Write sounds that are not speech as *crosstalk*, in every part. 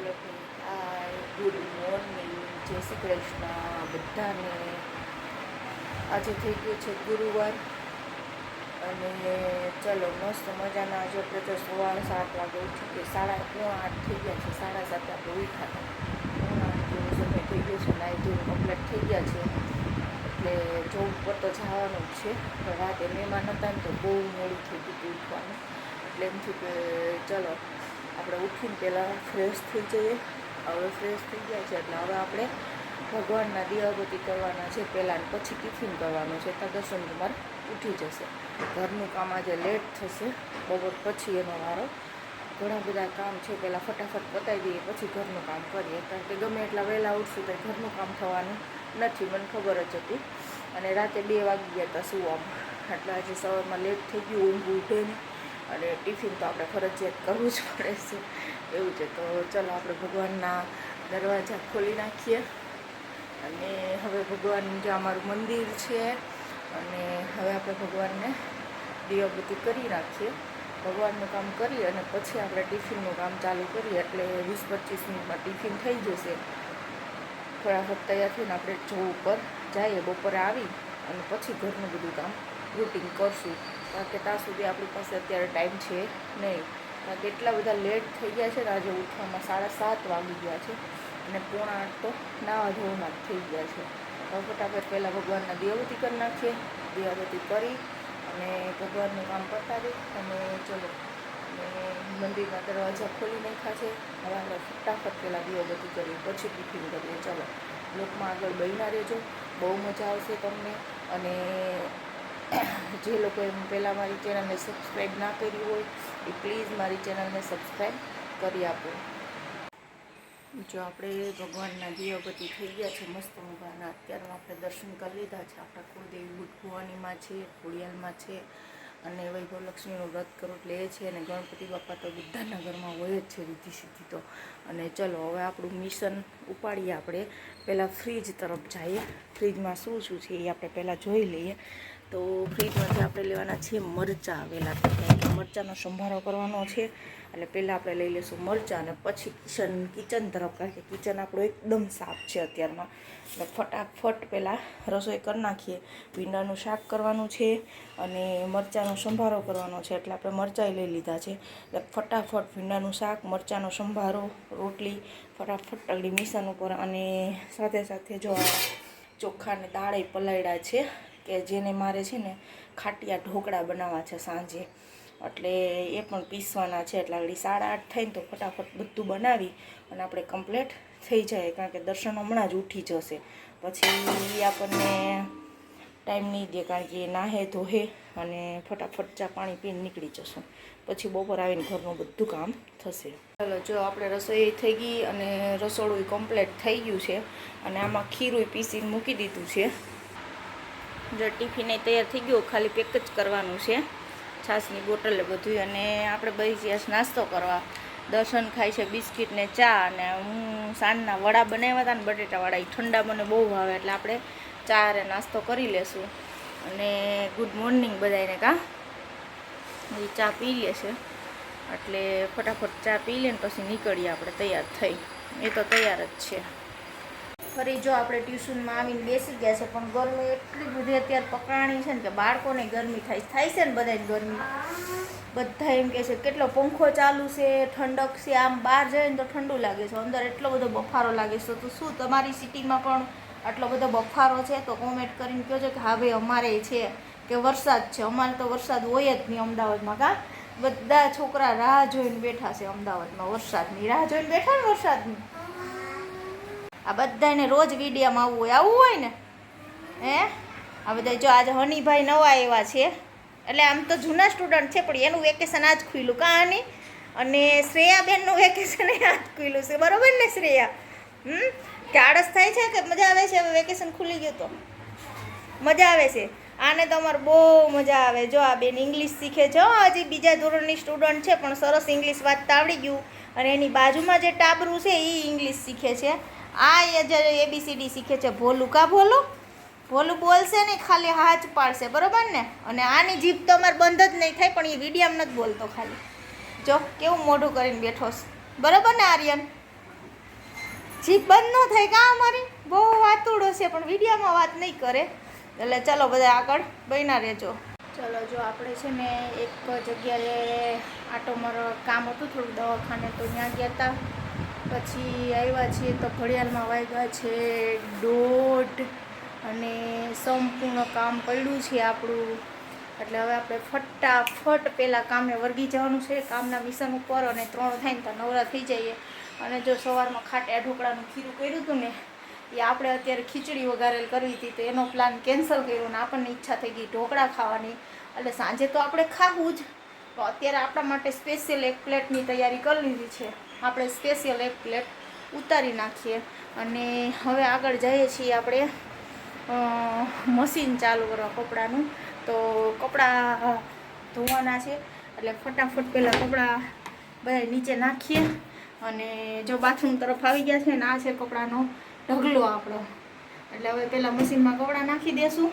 Good morning, જય શ્રી કૃષ્ણ બધાને. આજે થઈ ગયો છે ગુરુવાર અને ચલો, મસ્ત મજાના આજે આપણે તો સવારે સાત વાગે ઉઠી કે સાડા પોણા આઠ થઈ ગયા છે, સાડા સાત આપણે ઉઠ્યા પોણા આઠ જેવો સમય થઈ ગયો છે, નાઈ કમ્પ્લેટ થઈ ગયા છે. એટલે જોબ પર તો જવાનું જ છે, પણ રાતે મહેમાન હતા ને તો બહુ મોડું થઈ ગયું ઉઠવાનું. એટલે એમ થયું કે ચલો આપણે ઉઠીને પહેલાં ફ્રેશ થઈ જઈએ. હવે ફ્રેશ થઈ ગયા છે એટલે હવે આપણે ભગવાનના દિયાબતી કરવાના છે પહેલાં પછી ટિફિન કરવાનું છે. ત્યાં દર્શન કુમાર ઉઠી જશે. ઘરનું કામ આજે લેટ થશે. બપોર પછી એનો વારો. ઘણા બધા કામ છે. પહેલાં ફટાફટ પતાવી દઈએ, પછી ઘરનું કામ કરીએ. કારણ કે ગમે એટલા વહેલા ઉઠશું તો ઘરનું કામ થવાનું નથી, મને ખબર જ હતી. અને રાતે બે વાગી ગયા હતા સુવામાં. એટલે આજે સવારમાં લેટ થઈ ગયું, ઊંઘ ઉઠે નહીં. અને ટિફિન તો આપણે ફરજિયાત કરવું જ પડે છે. એવું છે. તો ચલો આપણે ભગવાનના દરવાજા ખોલી નાખીએ. અને હવે ભગવાન જે અમારું મંદિર છે, અને હવે આપણે ભગવાનને દીવાબત્તી કરી નાખીએ ભગવાનનું કામ કરી અને પછી આપણે ટિફિનનું કામ ચાલુ કરીએ. એટલે વીસ પચીસ મિનિટમાં ટિફિન થઈ જશે. ફટાફટ તૈયાર થઈને આપણે જો ઉપર. જઈએ, બપોરે આવી અને પછી ઘરનું બધું કામ રૂટિન કરશું. કારણ કે ત્યાં સુધી આપણી પાસે અત્યારે ટાઈમ છે નહીં. કારણ એટલા બધા લેટ થઈ ગયા છે ને આજે ઉઠવામાં સાડા સાત વાગી ગયા છે અને પોણા આઠ તો નાવા ધોવામાં જ થઈ ગયા છે. ફટાફટ પહેલાં ભગવાનના દેવતી કરી નાખીએ. દિયાબત્તી કરી અને ભગવાનનું કામ પતાવી અને ચલો, અને મંદિરના દરવાજા ખોલી નાખ્યા છે. હવે ફટાફટ પહેલાં દિયાબત્તી કરીએ પછી ટિફિન કરીએ ચલો, લોકમાં આગળ બહીના રહેજો. બહુ મજા આવશે તમને. અને જે લોકોએ પહેલાં મારી ચેનલને સબસ્ક્રાઈબ ના કરી હોય, એ પ્લીઝ મારી ચેનલને સબસ્ક્રાઈબ કરી આપો. જો આપણે ભગવાનના દીવાબત્તી થઈ ગયા છે, મસ્ત મજાના. અત્યારમાં આપણે દર્શન કરી લીધા છે. આપણા કુળદેવી બુટ ભુવાનીમાં છે ખોડિયાલમાં છે અને વૈભવલક્ષ્મીનું વ્રત કરો એટલે એ છે અને ગણપતિ બાપા તો બધાના ઘરમાં હોય જ છે રીતિ સીધી તો. અને ચલો, હવે આપણું મિશન ઉપાડીએ આપણે. પહેલાં ફ્રીજ તરફ જઈએ. ફ્રીજમાં શું શું છે એ આપણે પહેલાં જોઈ લઈએ. તો ફ્રીજમાંથી આપણે લેવાના છીએ મરચાં. આવેલા એટલે મરચાંનો સંભારો કરવાનો છે. એટલે પહેલાં આપણે લઈ લઈશું મરચાં અને પછી કિચન કિચન તરફ, કારણ કે કિચન આપણું એકદમ સાફ છે અત્યારમાં. એટલે ફટાફટ પહેલાં રસોઈ કરી નાખીએ. ભીંડાનું શાક કરવાનું છે અને મરચાંનો સંભારો કરવાનો છે. એટલે આપણે મરચાંય લઈ લીધા છે. એટલે ફટાફટ ભીંડાનું શાક, મરચાંનો સંભારો, રોટલી, ફટાફટ તગડી મિશન ઉપર અને સાથે સાથે જો આ ચોખ્ખા અને દાળે પલાળ્યા છે કે જેને મારે છે ને ખાટિયા ઢોકળા બનાવવા છે સાંજે. એટલે એ પણ પીસવાના છે. એટલે આગળ સાડા આઠ થઈને તો ફટાફટ બધું બનાવી અને આપણે કમ્પ્લીટ થઈ જાય. કારણ કે દર્શન હમણાં જ ઉઠી જશે. પછી આપણને ટાઈમ નહીં દે કારણ કે એ નાહે ધોહે અને ફટાફટ ચા પાણી પીને નીકળી જશું. પછી બપોર આવીને ઘરનું બધું કામ થશે. ચાલો, જો આપણે રસોઈ થઈ ગઈ અને રસોડું કમ્પ્લીટ થઈ ગયું છે. અને આમાં ખીરું પીસીને મૂકી દીધું છે. જો ટિફિને તૈયાર થઈ ગયો, ખાલી પેક જ કરવાનું છે. છાશની બોટલે બધું અને આપણે બધી જ્યાં નાસ્તો કરવા. દર્શન ખાય છે, બિસ્કિટ ને ચા અને હું સાંજના વડા બનાવ્યા હતા ને બટેટાવાળા એ ઠંડા મને બહુ ભાવે. એટલે આપણે ચા અને નાસ્તો કરી લેશું. અને ગુડ મોર્નિંગ બધાને કા. ચા પી લે છે. એટલે ફટાફટ ચા પી લે ને પછી નીકળીએ આપણે, તૈયાર થઈ. એ તો તૈયાર જ છે. ફરી જો આપણે ટ્યુશનમાં આવીને બેસી ગયા છે, પણ ગરમી એટલી બધી અત્યારે પકડાણી છે ને કે બાળકોને ગરમી થાય થાય છે ને બધાને ગરમી? બધા એમ કહે છે, કેટલો પંખો ચાલુ છે, ઠંડક છે, આમ બહાર જાય ને તો ઠંડુ લાગે છે, અંદર એટલો બધો બફારો લાગે છે. તો શું તમારી સિટીમાં પણ આટલો બધો બફારો છે? તો કોમેન્ટ કરીને કહો છો કે હા ભાઈ, અમારે છે કે વરસાદ છે. અમારે તો વરસાદ હોય જ નહીં અમદાવાદમાં, કા? બધા છોકરા રાહ જોઈને બેઠા છે અમદાવાદમાં વરસાદની. રાહ જોઈને બેઠા ને વરસાદની? આ બધાને રોજ વિડીયામાં આવવું હોય આવવું હોય ને? હે? આ બધા જો આજે હનીભાઈ નવા આવ્યા છે. એટલે આમ તો જૂના સ્ટુડન્ટ છે, પણ એનું વેકેશન આજ ખુલ્યું કહાની અને શ્રેયાબેનનું વેકેશન આજ ખુલ્યું છે. બરોબર ને શ્રેયા? હમ? કે આળસ થાય છે કે મજા આવે છે? હવે વેકેશન ખુલી ગયું તો? મજા આવે છે? આને તો અમારે બહુ મજા આવે. જો આ બેન ઇંગ્લિશ શીખે છે. હજી બીજા ધોરણની સ્ટુડન્ટ છે, પણ સરસ ઇંગ્લિશ વાંચતા આવડી ગયું. અને એની બાજુમાં જે ટાબરું છે એ ઇંગ્લિશ શીખે છે. આ એ જે એબીસીડી શીખે છે, ભોલું કા ભોલું? ભોલું બોલશે ને ખાલી હાથ પાડશે બરોબર ને? અને આની જીભ તો અમારે બંધ જ નહીં થાય, પણ એ વિડીયામાં નથી બોલતો ખાલી. જો, કેવું મોઢું કરીને બેઠો બરોબર ને, આર્યન? જીભ બંધ ન થાય કા અમારી? બહુ વાતુડો છે, પણ વિડીયામાં વાત નહીં કરે. એટલે ચલો બધા આગળ બન્યા રહેજો. ચલો, જો આપણે છે ને એક જગ્યાએ આટો મારો કામ હતું, થોડું દવાખાને તો ત્યાં ગયા હતા. પછી આવ્યા છીએ તો ઘડિયાળમાં વાગ્યા છે દોઢ અને સંપૂર્ણ કામ પડ્યું છે આપણું. એટલે હવે આપણે ફટાફટ પહેલાં કામે વર્ગી જવાનું છે. કામના મિશન ઉપર અને ત્રણ થાય ને તો નવરા થઈ જઈએ. અને જો સવારમાં ખાટ્યા ઢોકળાનું ખીરું કર્યું હતું ને, એ આપણે અત્યારે ખીચડી વઘારેલ કરવી હતી તો એનો પ્લાન કેન્સલ કર્યો ને આપણને ઈચ્છા થઈ ગઈ ઢોકળા ખાવાની. એટલે સાંજે તો આપણે ખાવું જ. તો અત્યારે આપણા માટે સ્પેશિયલ એક પ્લેટની તૈયારી કરી લીધી છે. આપણે સ્પેશિયલ એક પ્લેટ ઉતારી નાખીએ. અને હવે આગળ જઈએ છીએ આપણે મશીન ચાલુ કરવા કપડાનું. તો કપડાં ધોવાના છે. એટલે ફટાફટ પહેલાં કપડાં બધા નીચે નાખીએ. અને જો બાથરૂમ તરફ આવી ગયા છે ને આ છે કપડાનો ઢગલો આપણો. એટલે હવે પહેલાં મશીનમાં કપડાં નાખી દેશું.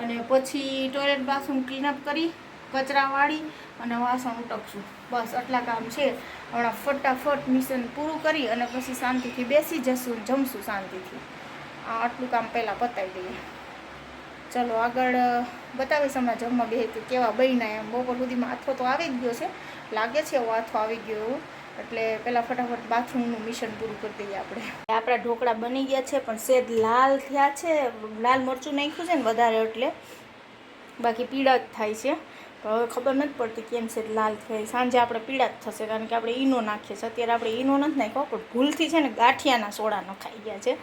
અને પછી ટોયલેટ બાથરૂમ ક્લીનઅપ કરી કચરા વાળી અને વાસણ ઉટકશું. બસ આટલા કામ છે. હમણાં ફટાફટ મિશન પૂરું કરી અને પછી શાંતિથી બેસી જશું જમશું શાંતિથી. આ આટલું કામ પહેલાં પતાવી દઈએ. ચલો આગળ બતાવીશ હમણાં જમવા બે કે કેવા બહીના એમ. બપોર સુધીમાં આથો તો આવી જ ગયો છે. લાગે છે એવો આથો આવી ગયો એવું. એટલે પહેલાં ફટાફટ બાથરૂમનું મિશન પૂરું કરી દઈએ આપણે. આપણા ઢોકળા બની ગયા છે, પણ સેદ લાલ થયા છે. લાલ મરચું નાખ્યું છે ને વધારે એટલે. બાકી પીળા જ થાય છે. પણ હવે ખબર નથી પડતી કેમ છે લાલ થાય સાંજે આપણે પીળા જ થશે, કારણ કે આપણે ઈનો નાખીએ છીએ. અત્યારે આપણે ઈનો નથી નાખ્યો, પણ ભૂલથી છે ને ગાંઠિયાના સોડા નખાઈ ગયા છે.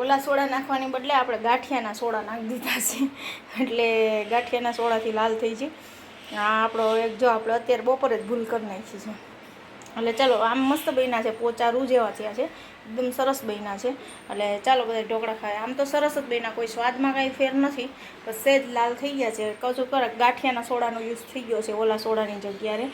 ઓલા સોડા નાખવાની બદલે આપણે ગાંઠિયાના સોડા નાખી દીધા છે. એટલે ગાંઠિયાના સોડાથી લાલ થઈ છે આ આપણો એક જો આપણે અત્યારે બપોરે જ ભૂલ કરી નાખી છે. એટલે ચાલો, આમ મસ્ત બન્યા છે, પોચા રૂ જેવા થયા છે. એકદમ સરસ બન્યા છે. એટલે ચાલો બધા ઢોકળા ખાય. આમ તો સરસ જ બન્યા, કોઈ સ્વાદમાં કાંઈ ફેર નથી. પણ સેજ લાલ થઈ ગયા છે. કશું કરે ગાંઠિયાના સોડાનો યુઝ થઈ ગયો છે, ઓલા સોડાની જગ્યાએ.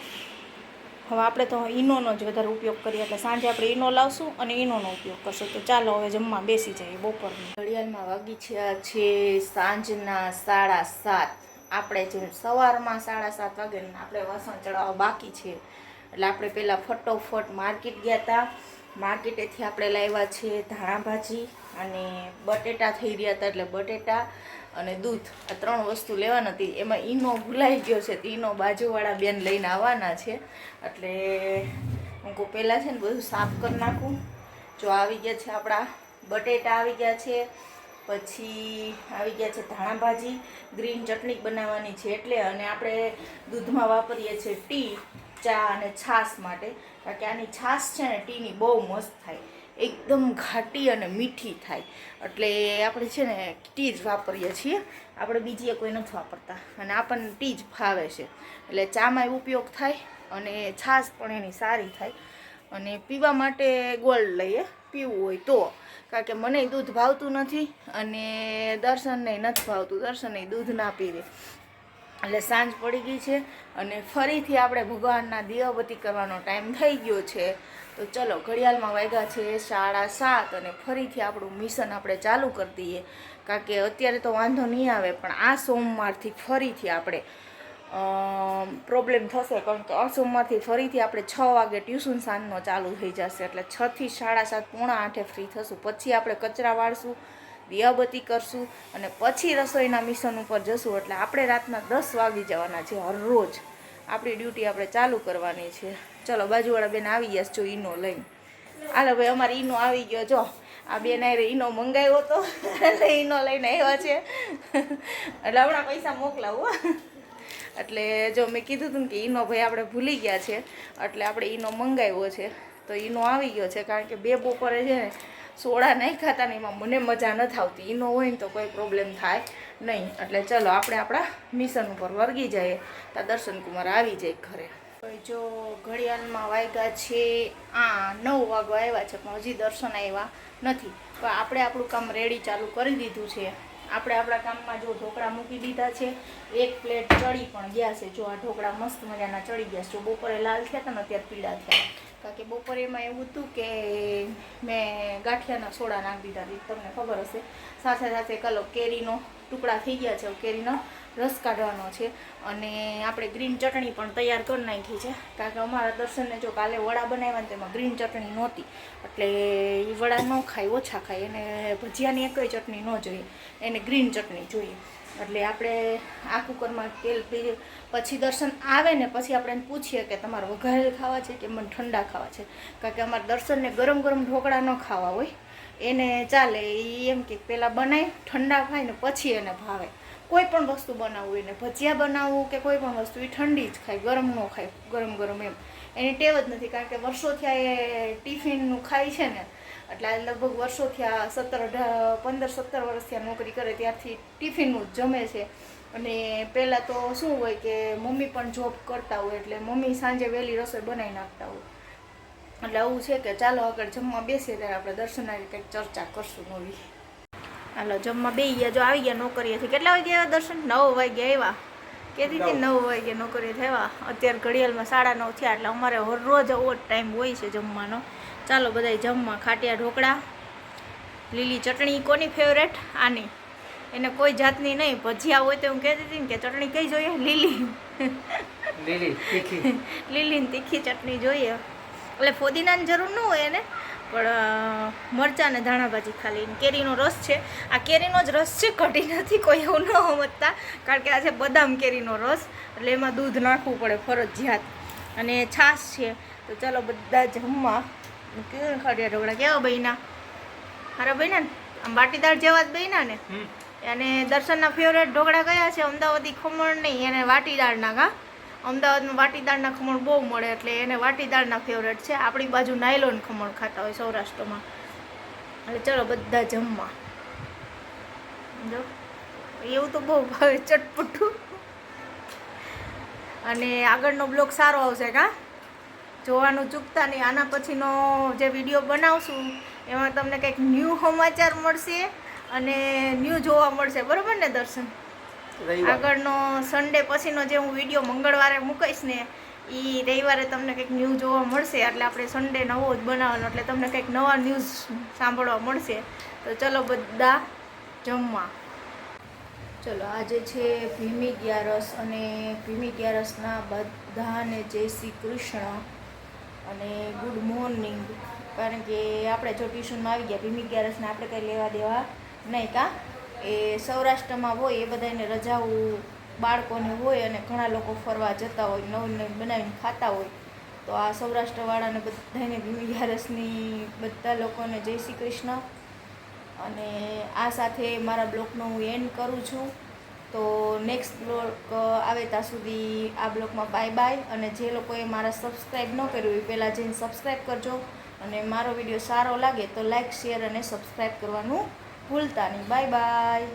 હવે આપણે તો ઈનોનો જ વધારે ઉપયોગ કરીએ, એટલે સાંજે આપણે ઈનો લાવશું અને ઈનોનો ઉપયોગ કરશું. તો ચાલો હવે જમવા બેસી જઈએ બપોરની. ઘડિયાળમાં વાગી છે સાંજના સાડા સાત. આપણે જેમ સવારમાં સાડા સાત વાગે આપણે વાસણ ચડાવવા બાકી છે એટલે આપણે પહેલાં ફટોફટ માર્કેટ ગયા હતા માર્કેટેથી આપણે લાવ્યા છે ધાણા ભાજી અને બટેટા થઈ રહ્યા હતા એટલે બટેટા અને દૂધ. આ ત્રણ વસ્તુ લેવાની હતી. એમાં ઈનો ભૂલાઈ ગયો છે ઈનો બાજુવાળા બેન લઈને આવવાના છે. એટલે હું કહું પહેલાં છે ને બધું સાફ કરી નાખું. જો આવી ગયા છે આપણા બટેટા આવી ગયા છે. પછી આવી ગયા છે ધાણા ભાજી ગ્રીન ચટણી બનાવવાની છે એટલે અને આપણે દૂધમાં વાપરીએ છીએ ટી. ચા અને છાશ માટે. કારણ કે આની છાશ છે ને ટીની બહુ મસ્ત થાય. એકદમ ઘાટી અને મીઠી થાય. એટલે આપણે છે ને ટી જ વાપરીએ છીએ. આપણે બીજી કોઈ નથી વાપરતા. અને આપણને ટી જ ફાવે છે. એટલે ચામાં ઉપયોગ થાય અને છાશ પણ એની સારી થાય. અને પીવા માટે ગોલ્ડ લઈએ. પીવું હોય તો. કારણ કે મને દૂધ ભાવતું નથી અને દર્શનને નથી ભાવતું. દર્શને દૂધ ના પીવે. એટલે સાંજ પડી ગઈ છે અને ફરીથી આપણે ભગવાનના દિવાબત્તી કરવાનો ટાઈમ થઈ ગયો છે. તો ચલો, ઘડિયાળમાં વાગ્યા છે સાડા સાત અને ફરીથી આપણું મિશન આપણે ચાલુ કરી દઈએ. કારણ કે અત્યારે તો વાંધો નહીં આવે, પણ આ સોમવારથી ફરીથી આપણે પ્રોબ્લેમ થશે. કારણ કે આ સોમવારથી ફરીથી આપણે છ વાગે ટ્યુશન સાંજનો ચાલુ થઈ જશે. એટલે છથી સાડા સાત પોણા આઠે ફ્રી થશું. પછી આપણે કચરા વાળશું. દિયાબત્તી કરશું અને પછી રસોઈના મિશન ઉપર જશું. એટલે આપણે રાતના દસ વાગી જવાના છે હરરોજ આપણી ડ્યુટી આપણે ચાલુ કરવાની છે. ચલો, બાજુવાળા બેન આવી ગયા જો ઈનો લઈને. હાલો, ભાઈ, અમારે ઈનો આવી ગયો. જો, આ બેન આરે ઈનો મંગાવ્યો હતો. એટલે ઈનો લઈને આવ્યા છે. એટલે હમણાં પૈસા મોકલાવું એટલે જો મેં કીધું હતું કે ઈનો ભાઈ આપણે ભૂલી ગયા છે. એટલે આપણે ઈનો મંગાવ્યો છે. તો ઈનો આવી ગયો છે કારણ કે બે બપોરે છે ને સોડા નહીં ખાતા ને એમાં મને મજા નથી આવતી. ઈનો હોય ને તો કોઈ પ્રોબ્લેમ થાય નહીં. એટલે ચલો, આપણે આપણા મિશન ઉપર વર્ગી જઈએ. ત્યાં દર્શન કુમાર આવી જાય ઘરે. જો ઘડિયાળમાં વાગ્યા છે, આ નવ વાગવા આવ્યા છે, પણ હજી દર્શન આવ્યા નથી. તો આપણે આપણું કામ રેડી ચાલુ કરી દીધું છે. આપણે આપણા કામમાં જો ઢોકળા મૂકી દીધા છે, એક પ્લેટ ચડી પણ ગયા છે. જો આ ઢોકળા મસ્ત મજાના ચડી ગયા છે. જો બપોરે લાલ થયા હતા ને અત્યારે પીળા થયા. કારણ કે બપોરે એમાં એવું હતું કે મેં ગાંઠિયાના સોડા નાખી દીધા હતી તમને ખબર હશે. સાથે સાથે કલો કેરીનો ટુકડા થઈ ગયા છે, કેરીનો રસ કાઢવાનો છે. અને આપણે ગ્રીન ચટણી પણ તૈયાર કરી નાખી છે. કારણ કે અમારા દર્શનને જો કાલે વડા બનાવ્યા ને તેમાં ગ્રીન ચટણી નહોતી. એટલે એ વડા ન ખાય, ઓછા ખાય. એને ભજીયાની એકય ચટણી ન જોઈએ. એને ગ્રીન ચટણી જોઈએ. એટલે આપણે આ કુકરમાં તેલ પછી દર્શન આવે ને પછી આપણે એને પૂછીએ કે તમારે વઘારેલ ખાવા છે કે મને ઠંડા ખાવા છે? કારણ કે અમારે દર્શનને ગરમ ગરમ ઢોકળા ન ખાવા હોય. એને ચાલે એ એમ કે પહેલાં બનાવી ઠંડા ખાય ને પછી એને ભાવે. કોઈ પણ વસ્તુ બનાવવું એને ભજીયા બનાવવું કે કોઈ પણ વસ્તુ, એ ઠંડી જ ખાય, ગરમ ન ખાય, ગરમ ગરમ એમ. એની ટેવ જ નથી, કારણ કે વર્ષોથી આ એ ટિફિનનું ખાય છે ને એટલે લગભગ વર્ષોથી આ સત્તર અઢાર પંદર સત્તર વર્ષથી આ નોકરી કરે ત્યારથી ટિફિનનું જ જમે છે. અને પહેલાં તો શું હોય કે મમ્મી પણ જોબ કરતા હોય એટલે મમ્મી સાંજે વહેલી રસોઈ બનાવી નાખતા હોય. એટલે આવું છે કે ચાલો આગળ જમવા બેસીએ ત્યારે આપણે દર્શનારી કંઈક ચર્ચા કરશું નવી. હાલો જમવા બે ગયા. જો આવી ગયા નોકરીએથી. કેટલા વાગે આવ્યા દર્શન? નવ વાગે આવ્યા. કહેતી હતી નવ. વાગે નોકરીએ થયા અત્યારે ઘડિયાળમાં સાડા નવ થયા એટલે અમારે હરરોજ ઓવર ટાઈમ હોય છે જમવાનો. ચાલો બધાય જમવા ખાટિયા ઢોકળા લીલી ચટણી કોની ફેવરેટ આની. એને કોઈ જાતની નહીં ભજીયા હોય તો હું કહેતી હતી ને કે ચટણી કઈ જોઈએ? લીલી. લીલી તીખી. *laughs* લીલી તીખી ચટણી જોઈએ. એટલે ફોદીનાની જરૂર ન હોય એને પણ મરચાં અને ધાણાભાજી ખાલી. કેરીનો રસ છે. આ કેરીનો જ રસ છે કઢી નથી કોઈ એવું ન સમજતા. કારણ કે આ છે બદામ કેરીનો રસ. એટલે એમાં દૂધ નાખવું પડે ફરજિયાત. અને છાશ છે. તો ચાલો બધા જમવા. કેવું ખડિયા ઢોકળા કેવા બન્યા? હારા બન્યા ને? આમ બાટીદાર જેવા જ બન્યા ને. અને દર્શનના ફેવરેટ ઢોકળા કયા છે? અમદાવાદી ખમણ નહીં એને વાટીદાળના કા? અમદાવાદમાં વાટીદાળના ખમણ બહુ મળે એટલે એને વાટીદાળના ફેવરેટ છે. આપણી બાજુ નાયલોન ખમણ ખાતા હોય સૌરાષ્ટ્રમાં. એટલે ચલો બધા જમવા. જો એવું તો બહુ ભાવે ચટપટું. અને આગળનો બ્લોક સારો આવશે કા? જોવાનું ચૂકતા નહીં. આના પછીનો જે વીડિયો બનાવશું એમાં તમને કંઈક ન્યૂ સમાચાર મળશે અને ન્યૂ જોવા મળશે. બરાબર ને દર્શન? આગળનો સન્ડે પછીનો જે હું વીડિયો મંગળવારે મૂકીશ ને એ રવિવારે તમને કંઈક ન્યૂઝ જોવા મળશે. એટલે આપણે સન્ડે નવો જ બનાવવાનો એટલે તમને કંઈક નવા ન્યૂઝ સાંભળવા મળશે. તો ચલો બધા જમવા. ચલો આજે છે ભીમી ગ્યારસ અને ભીમી ગ્યારસના બધાને જય શ્રી કૃષ્ણ. અને ગુડ મોર્નિંગ કારણ કે આપણે જો ટ્યુશનમાં આવી ગયા, ભીમી ગ્યારસને આપણે કંઈ લેવા દેવા નહીં કાં? એ સૌરાષ્ટ્રમાં હોય, એ બધાને રજાઓ બાળકોને હોય અને ઘણા લોકો ફરવા જતા હોય, નવું નવું બનાવીને ખાતા હોય. તો આ સૌરાષ્ટ્રવાળાને બધાને ભીમી ગ્યારસની બધા લોકોને જય શ્રી કૃષ્ણ. અને આ સાથે મારા બ્લોગનો હું એન્ડ કરું છું. તો નેક્સ્ટ બ્લોક આવે ત્યાં સુધી આ બ્લોકમાં બાય બાય અને જે લોકોએ મારા સબસ્ક્રાઈબ ન કર્યું એ પહેલાં જઈને સબસ્ક્રાઈબ કરજો. અને મારો વીડિયો સારો લાગે તો લાઈક શેર અને સબસ્ક્રાઈબ કરવાનું ભૂલતા નહીં. Bye bye